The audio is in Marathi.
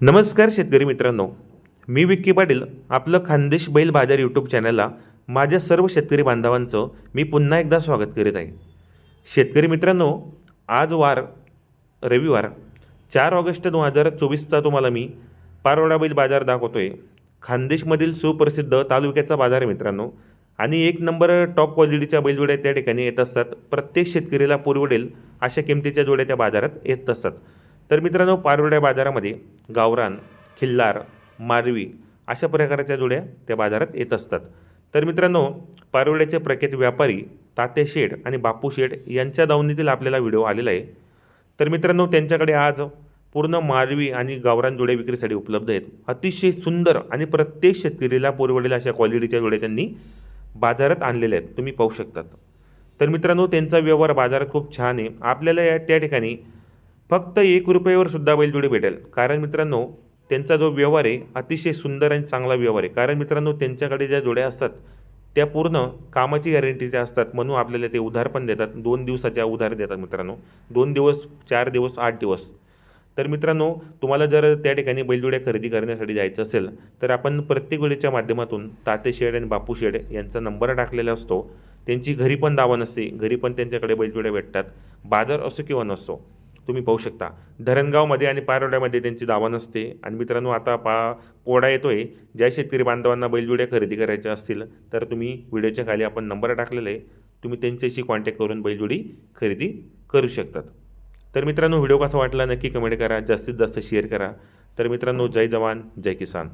नमस्कार शेतकरी मित्रांनो मी विक्की पाटील आपलं खानदेश बैल बाजार यूट्यूब चॅनलला माझ्या सर्व शेतकरी बांधवांचं मी पुन्हा एकदा स्वागत करीत आहे. शेतकरी मित्रांनो आज वार रविवार चार ऑगस्ट दोन हजार चोवीसचा तुम्हाला मी पारोडा बैल बाजार दाखवतो आहे खानदेशमधील सुप्रसिद्ध तालुक्याचा बाजार आहे मित्रांनो आणि एक नंबर टॉप क्वालिटीच्या बैलजोड्या त्या ठिकाणी येत असतात. प्रत्येक शेतकरीला पुरवडेल अशा किमतीच्या जोड्या त्या बाजारात येत असतात. तर मित्रांनो पारोड्या बाजारामध्ये गावरान खिल्लार मारवी अशा प्रकारच्या जोड्या त्या बाजारात येत असतात. तर मित्रांनो पारोड्याचे प्रख्यात व्यापारी ताते शेठ आणि बापू शेठ यांच्या दावणीतील आपल्याला व्हिडिओ आलेला आहे. तर मित्रांनो त्यांच्याकडे आज पूर्ण मारवी आणि गावरान जोड्या विक्रीसाठी उपलब्ध आहेत. अतिशय सुंदर आणि प्रत्येक शेतकरीला पुरवडेल अशा क्वालिटीच्या जोड्या त्यांनी बाजारात आणलेल्या आहेत. तुम्ही पाहू शकतात. तर मित्रांनो त्यांचा व्यवहार बाजारात खूप छान आहे. आपल्याला या त्या ठिकाणी फक्त एक रुपयावर सुद्धा बैलजोडी भेटेल. कारण मित्रांनो त्यांचा जो व्यवहार आहे अतिशय सुंदर आणि चांगला व्यवहार आहे. कारण मित्रांनो त्यांच्याकडे ज्या जोड्या असतात त्या पूर्ण कामाची गॅरंटीच्या असतात म्हणून आपल्याला ते उधार पण देतात. दोन दिवसाच्या उधार देतात मित्रांनो. दोन दिवस चार दिवस आठ दिवस. तर मित्रांनो तुम्हाला जर त्या ठिकाणी बैलजोड्या खरेदी करण्यासाठी जायचं असेल तर आपण प्रत्येक वेळेच्या माध्यमातून ताते शेड आणि बापू शेड यांचा नंबर टाकलेला असतो. त्यांची घरी पण दावा नसते. घरी पण त्यांच्याकडे बैलजोड्या भेटतात. बाजार असो किंवा नसतो तुम्ही पाहू शकता. धरणगावमध्ये आणि पारोड्यामध्ये त्यांची दावा नसते आणि मित्रांनो आता पा पोडा येतो आहे ज्या शेतकरी बांधवांना बैलजोड्या खरेदी करायच्या असतील तर तुम्ही व्हिडिओच्या खाली आपण नंबर टाकलेला आहे. तुम्ही त्यांच्याशी कॉन्टॅक्ट करून बैलजोडी खरेदी करू शकतात. तर मित्रांनो व्हिडिओ कसा वाटला नक्की कमेंट करा. जास्तीत जास्त शेअर करा. तर मित्रांनो जय जवान जय किसान.